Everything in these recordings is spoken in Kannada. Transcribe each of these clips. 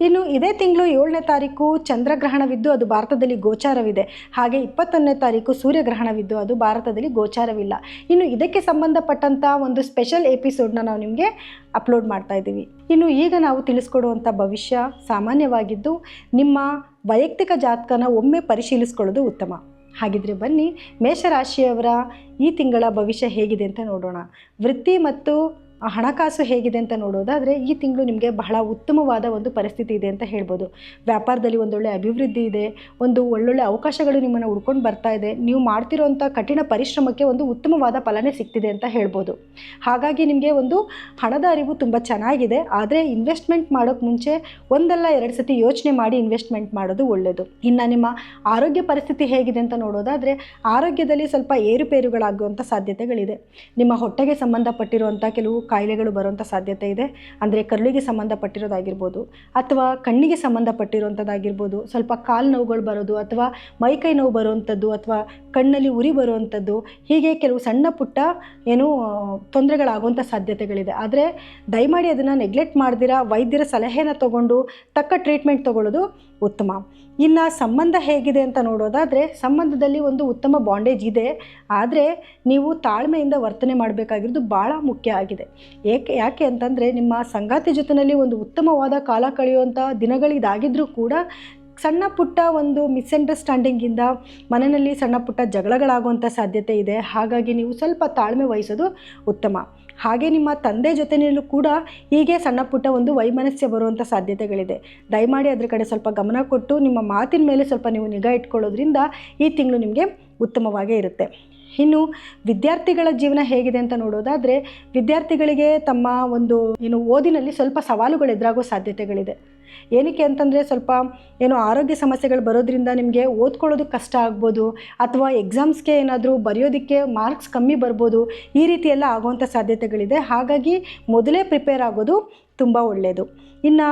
ಇನ್ನು ಇದೇ ತಿಂಗಳು ಏಳನೇ ತಾರೀಕು ಚಂದ್ರಗ್ರಹಣವಿದ್ದು ಅದು ಭಾರತದಲ್ಲಿ ಗೋಚಾರವಿದೆ. ಹಾಗೆ ಇಪ್ಪತ್ತೊಂದನೇ ತಾರೀಕು ಸೂರ್ಯಗ್ರಹಣವಿದ್ದು ಅದು ಭಾರತದಲ್ಲಿ ಗೋಚಾರವಿಲ್ಲ. ಇನ್ನು ಇದಕ್ಕೆ ಸಂಬಂಧಪಟ್ಟಂಥ ಒಂದು ಸ್ಪೆಷಲ್ ಎಪಿಸೋಡ್ನ ನಾವು ನಿಮಗೆ ಅಪ್ಲೋಡ್ ಮಾಡ್ತಾ ಇದ್ದೀವಿ. ಇನ್ನು ಈಗ ನಾವು ತಿಳಿಸ್ಕೊಡುವಂಥ ಭವಿಷ್ಯ ಸಾಮಾನ್ಯವಾಗಿದ್ದು ನಿಮ್ಮ ವೈಯಕ್ತಿಕ ಜಾತಕನ ಒಮ್ಮೆ ಪರಿಶೀಲಿಸ್ಕೊಳ್ಳೋದು ಉತ್ತಮ. ಹಾಗಿದ್ರೆ ಬನ್ನಿ, ಮೇಷರಾಶಿಯವರ ಈ ತಿಂಗಳ ಭವಿಷ್ಯ ಹೇಗಿದೆ ಅಂತ ನೋಡೋಣ. ವೃತ್ತಿ ಮತ್ತು ಹಣಕಾಸು ಹೇಗಿದೆ ಅಂತ ನೋಡೋದಾದರೆ ಈ ತಿಂಗಳು ನಿಮಗೆ ಬಹಳ ಉತ್ತಮವಾದ ಒಂದು ಪರಿಸ್ಥಿತಿ ಇದೆ ಅಂತ ಹೇಳ್ಬೋದು. ವ್ಯಾಪಾರದಲ್ಲಿ ಒಂದೊಳ್ಳೆ ಅಭಿವೃದ್ಧಿ ಇದೆ, ಒಂದು ಒಳ್ಳೊಳ್ಳೆ ಅವಕಾಶಗಳು ನಿಮ್ಮನ್ನು ಹುಡ್ಕೊಂಡು ಬರ್ತಾ ಇದೆ, ನೀವು ಮಾಡ್ತಿರೋಂಥ ಕಠಿಣ ಪರಿಶ್ರಮಕ್ಕೆ ಒಂದು ಉತ್ತಮವಾದ ಫಲನೇ ಸಿಗ್ತಿದೆ ಅಂತ ಹೇಳ್ಬೋದು. ಹಾಗಾಗಿ ನಿಮಗೆ ಒಂದು ಹಣದ ಅರಿವು ತುಂಬ ಚೆನ್ನಾಗಿದೆ, ಆದರೆ ಇನ್ವೆಸ್ಟ್ಮೆಂಟ್ ಮಾಡೋಕ್ಕೆ ಮುಂಚೆ ಒಂದಲ್ಲ ಎರಡು ಸತಿ ಯೋಚನೆ ಮಾಡಿ ಇನ್ವೆಸ್ಟ್ಮೆಂಟ್ ಮಾಡೋದು ಒಳ್ಳೆಯದು ಇನ್ನು ನಿಮ್ಮ ಆರೋಗ್ಯ ಪರಿಸ್ಥಿತಿ ಹೇಗಿದೆ ಅಂತ ನೋಡೋದಾದರೆ ಆರೋಗ್ಯದಲ್ಲಿ ಸ್ವಲ್ಪ ಏರುಪೇರುಗಳಾಗುವಂಥ ಸಾಧ್ಯತೆಗಳಿದೆ. ನಿಮ್ಮ ಹೊಟ್ಟೆಗೆ ಸಂಬಂಧಪಟ್ಟಿರುವಂಥ ಕೆಲವು ಕಾಯಿಲೆಗಳು ಬರುವಂಥ ಸಾಧ್ಯತೆ ಇದೆ. ಅಂದರೆ ಕರುಳಿಗೆ ಸಂಬಂಧಪಟ್ಟಿರೋದಾಗಿರ್ಬೋದು, ಅಥವಾ ಕಣ್ಣಿಗೆ ಸಂಬಂಧಪಟ್ಟಿರುವಂಥದ್ದಾಗಿರ್ಬೋದು, ಸ್ವಲ್ಪ ಕಾಲು ನೋವುಗಳು ಬರೋದು, ಅಥವಾ ಮೈಕೈ ನೋವು ಬರುವಂಥದ್ದು, ಅಥವಾ ಕಣ್ಣಲ್ಲಿ ಉರಿ ಬರುವಂಥದ್ದು, ಹೀಗೆ ಕೆಲವು ಸಣ್ಣ ಪುಟ್ಟ ಏನು ತೊಂದರೆಗಳಾಗುವಂಥ ಸಾಧ್ಯತೆಗಳಿದೆ. ಆದರೆ ದಯಮಾಡಿ ಅದನ್ನು ನೆಗ್ಲೆಕ್ಟ್ ಮಾಡ್ದಿರ, ವೈದ್ಯರ ಸಲಹೆನ ತಗೊಂಡು ತಕ್ಕ ಟ್ರೀಟ್ಮೆಂಟ್ ತಗೊಳ್ಳೋದು ಉತ್ತಮ. ಇನ್ನು ಸಂಬಂಧ ಹೇಗಿದೆ ಅಂತ ನೋಡೋದಾದರೆ ಸಂಬಂಧದಲ್ಲಿ ಒಂದು ಉತ್ತಮ ಬಾಂಡೇಜ್ ಇದೆ. ಆದರೆ ನೀವು ತಾಳ್ಮೆಯಿಂದ ವರ್ತನೆ ಮಾಡಬೇಕಾಗಿರೋದು ಭಾಳ ಮುಖ್ಯ ಆಗಿದೆ. ಏಕೆ, ಯಾಕೆ ಅಂತಂದರೆ ನಿಮ್ಮ ಸಂಗಾತಿ ಜೊತೆಯಲ್ಲಿ ಒಂದು ಉತ್ತಮವಾದ ಕಾಲ ಕಳೆಯುವಂಥ ದಿನಗಳಿದಾಗಿದ್ದರೂ ಕೂಡ ಸಣ್ಣ ಪುಟ್ಟ ಒಂದು ಮಿಸ್ಅಂಡರ್ಸ್ಟ್ಯಾಂಡಿಂಗಿಂದ ಮನೆಯಲ್ಲಿ ಸಣ್ಣ ಪುಟ್ಟ ಜಗಳಗಳಾಗುವಂಥ ಸಾಧ್ಯತೆ ಇದೆ. ಹಾಗಾಗಿ ನೀವು ಸ್ವಲ್ಪ ತಾಳ್ಮೆ ವಹಿಸೋದು ಉತ್ತಮ. ಹಾಗೆ ನಿಮ್ಮ ತಂದೆ ಜೊತೆಯಲ್ಲೂ ಕೂಡ ಹೀಗೆ ಸಣ್ಣ ಪುಟ್ಟ ಒಂದು ವೈಮನಸ್ಯ ಬರುವಂಥ ಸಾಧ್ಯತೆಗಳಿದೆ. ದಯಮಾಡಿ ಅದ್ರ ಕಡೆ ಸ್ವಲ್ಪ ಗಮನ ಕೊಟ್ಟು ನಿಮ್ಮ ಮಾತಿನ ಮೇಲೆ ಸ್ವಲ್ಪ ನೀವು ನಿಗಾ ಇಟ್ಕೊಳ್ಳೋದ್ರಿಂದ ಈ ತಿಂಗಳು ನಿಮಗೆ ಉತ್ತಮವಾಗೇ ಇರುತ್ತೆ. ಇನ್ನು ವಿದ್ಯಾರ್ಥಿಗಳ ಜೀವನ ಹೇಗಿದೆ ಅಂತ ನೋಡೋದಾದರೆ, ವಿದ್ಯಾರ್ಥಿಗಳಿಗೆ ತಮ್ಮ ಒಂದು ಏನು ಓದಿನಲ್ಲಿ ಸ್ವಲ್ಪ ಸವಾಲುಗಳು ಎದುರಾಗೋ ಸಾಧ್ಯತೆಗಳಿದೆ. ಏನಕ್ಕೆ ಅಂತಂದರೆ ಸ್ವಲ್ಪ ಏನೋ ಆರೋಗ್ಯ ಸಮಸ್ಯೆಗಳು ಬರೋದ್ರಿಂದ ನಿಮಗೆ ಓದ್ಕೊಳ್ಳೋದು ಕಷ್ಟ ಆಗ್ಬೋದು, ಅಥವಾ ಎಕ್ಸಾಮ್ಸ್ಗೆ ಏನಾದರೂ ಬರೆಯೋದಕ್ಕೆ ಮಾರ್ಕ್ಸ್ ಕಮ್ಮಿ ಬರ್ಬೋದು, ಈ ರೀತಿ ಎಲ್ಲ ಆಗುವಂಥ ಸಾಧ್ಯತೆಗಳಿದೆ. ಹಾಗಾಗಿ ಮೊದಲೇ ಪ್ರಿಪೇರ್ ಆಗೋದು ತುಂಬ ಒಳ್ಳೆಯದು ಇನ್ನು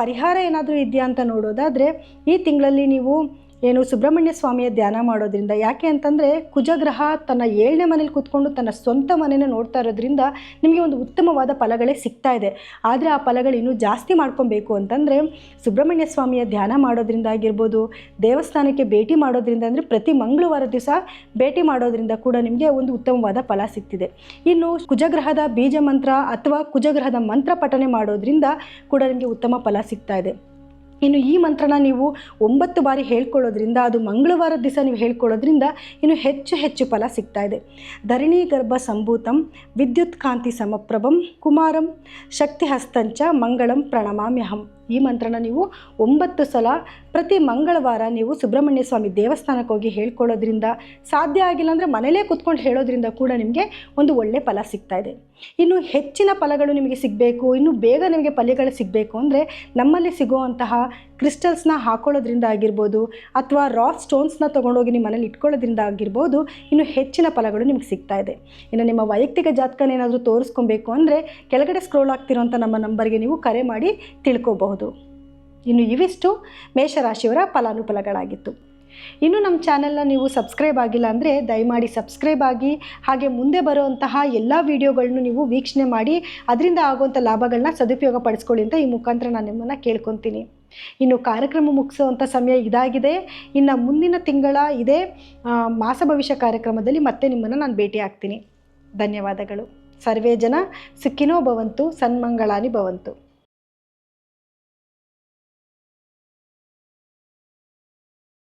ಪರಿಹಾರ ಏನಾದರೂ ಇದೆಯಾ ಅಂತ ನೋಡೋದಾದರೆ ಈ ತಿಂಗಳಲ್ಲಿ ನೀವು ಏನು ಸುಬ್ರಹ್ಮಣ್ಯ ಸ್ವಾಮಿಯ ಧ್ಯಾನ ಮಾಡೋದ್ರಿಂದ ಯಾಕೆ ಅಂತಂದರೆ ಕುಜಗ್ರಹ ತನ್ನ ಏಳನೇ ಮನೇಲಿ ಕೂತ್ಕೊಂಡು ತನ್ನ ಸ್ವಂತ ಮನೇನ ನೋಡ್ತಾ ಇರೋದ್ರಿಂದ ನಿಮಗೆ ಒಂದು ಉತ್ತಮವಾದ ಫಲಗಳೇ ಸಿಗ್ತಾ ಇದೆ. ಆದರೆ ಆ ಫಲಗಳು ಇನ್ನೂ ಜಾಸ್ತಿ ಮಾಡ್ಕೊಬೇಕು ಅಂತಂದರೆ ಸುಬ್ರಹ್ಮಣ್ಯ ಸ್ವಾಮಿಯ ಧ್ಯಾನ ಮಾಡೋದ್ರಿಂದ ಆಗಿರ್ಬೋದು, ದೇವಸ್ಥಾನಕ್ಕೆ ಭೇಟಿ ಮಾಡೋದ್ರಿಂದ ಅಂದರೆ ಪ್ರತಿ ಮಂಗಳವಾರ ದಿವಸ ಭೇಟಿ ಮಾಡೋದ್ರಿಂದ ಕೂಡ ನಿಮಗೆ ಒಂದು ಉತ್ತಮವಾದ ಫಲ ಸಿಗ್ತಿದೆ. ಇನ್ನು ಕುಜಗ್ರಹದ ಬೀಜ ಮಂತ್ರ ಅಥವಾ ಕುಜಗ್ರಹದ ಮಂತ್ರ ಪಠನೆ ಮಾಡೋದ್ರಿಂದ ಕೂಡ ನಿಮಗೆ ಉತ್ತಮ ಫಲ ಸಿಗ್ತಾ ಇದೆ. ಇನ್ನು ಈ ಮಂತ್ರನ ನೀವು ಒಂಬತ್ತು ಬಾರಿ ಹೇಳ್ಕೊಳ್ಳೋದ್ರಿಂದ, ಅದು ಮಂಗಳವಾರ ದಿವಸ ನೀವು ಹೇಳ್ಕೊಳ್ಳೋದ್ರಿಂದ ಇನ್ನು ಹೆಚ್ಚು ಹೆಚ್ಚು ಫಲ ಸಿಗ್ತಾ ಇದೆ. ಧರಣಿ ಗರ್ಭ ಸಂಭೂತಂ, ವಿದ್ಯುತ್ ಕಾಂತಿ ಸಮಪ್ರಭಂ, ಕುಮಾರಂ, ಶಕ್ತಿ ಹಸ್ತಂಚ, ಮಂಗಳಂ, ಪ್ರಣಮಾಮ್ಯಹಂ. ಈ ಮಂತ್ರನ ನೀವು ಒಂಬತ್ತು ಸಲ ಪ್ರತಿ ಮಂಗಳವಾರ ನೀವು ಸುಬ್ರಹ್ಮಣ್ಯ ಸ್ವಾಮಿ ದೇವಸ್ಥಾನಕ್ಕೆ ಹೋಗಿ ಹೇಳ್ಕೊಳ್ಳೋದ್ರಿಂದ ಸಾಧ್ಯ ಆಗಿಲ್ಲ ಅಂದರೆ ಮನೇಲೇ ಕೂತ್ಕೊಂಡು ಹೇಳೋದ್ರಿಂದ ಕೂಡ ನಿಮಗೆ ಒಂದು ಒಳ್ಳೆಯ ಫಲ ಸಿಗ್ತಾ ಇದೆ. ಇನ್ನು ಹೆಚ್ಚಿನ ಫಲಗಳು ನಿಮಗೆ ಸಿಗಬೇಕು, ಇನ್ನು ಬೇಗ ನಿಮಗೆ ಫಲಗಳು ಸಿಗಬೇಕು ಅಂದರೆ ನಮ್ಮಲ್ಲಿ ಸಿಗುವಂತಹ ಕ್ರಿಸ್ಟಲ್ಸ್ನ ಹಾಕೊಳ್ಳೋದ್ರಿಂದ ಆಗಿರ್ಬೋದು ಅಥವಾ ರಾ ಸ್ಟೋನ್ಸ್ನ ತೊಗೊಂಡೋಗಿ ನಿಮ್ಮ ಮನೇಲಿ ಇಟ್ಕೊಳ್ಳೋದ್ರಿಂದ ಆಗಿರ್ಬೋದು ಇನ್ನು ಹೆಚ್ಚಿನ ಫಲಗಳು ನಿಮ್ಗೆ ಸಿಗ್ತಾ ಇದೆ. ಇನ್ನು ನಿಮ್ಮ ವೈಯಕ್ತಿಕ ಜಾತಕನ ಏನಾದರೂ ತೋರಿಸ್ಕೊಬೇಕು ಅಂದರೆ ಕೆಳಗಡೆ ಸ್ಕ್ರೋಲ್ ಆಗ್ತಿರೋಂಥ ನಮ್ಮ ನಂಬರ್ಗೆ ನೀವು ಕರೆ ಮಾಡಿ ತಿಳ್ಕೊಬಹುದು. ಇನ್ನು ಇವಿಷ್ಟು ಮೇಷರಾಶಿಯವರ ಫಲಾನುಫಲಗಳಾಗಿತ್ತು. ಇನ್ನು ನಮ್ಮ ಚಾನೆಲ್ನ ನೀವು ಸಬ್ಸ್ಕ್ರೈಬ್ ಆಗಿಲ್ಲ ಅಂದರೆ ದಯಮಾಡಿ ಸಬ್ಸ್ಕ್ರೈಬ್ ಆಗಿ, ಹಾಗೆ ಮುಂದೆ ಬರುವಂತಹ ಎಲ್ಲ ವೀಡಿಯೋಗಳನ್ನು ನೀವು ವೀಕ್ಷಣೆ ಮಾಡಿ, ಅದರಿಂದ ಆಗುವಂಥ ಲಾಭಗಳನ್ನ ಸದುಪಯೋಗ ಪಡಿಸ್ಕೊಳ್ಳಿ ಅಂತ ಈ ಮುಖಾಂತರ ನಾನು ನಿಮ್ಮನ್ನು ಕೇಳ್ಕೊತೀನಿ. ಇನ್ನು ಕಾರ್ಯಕ್ರಮ ಮುಗಿಸುವಂಥ ಸಮಯ ಇದಾಗಿದೆ. ಇನ್ನು ಮುಂದಿನ ತಿಂಗಳ ಇದೇ ಮಾಸ ಭವಿಷ್ಯ ಕಾರ್ಯಕ್ರಮದಲ್ಲಿ ಮತ್ತೆ ನಿಮ್ಮನ್ನು ನಾನು ಭೇಟಿ ಆಗ್ತೀನಿ. ಧನ್ಯವಾದಗಳು. ಸರ್ವೇ ಜನ ಸಿಕ್ಕಿನೋ ಭವಂತು, ಸನ್ಮಂಗಳಾನಿ ಭವಂತು.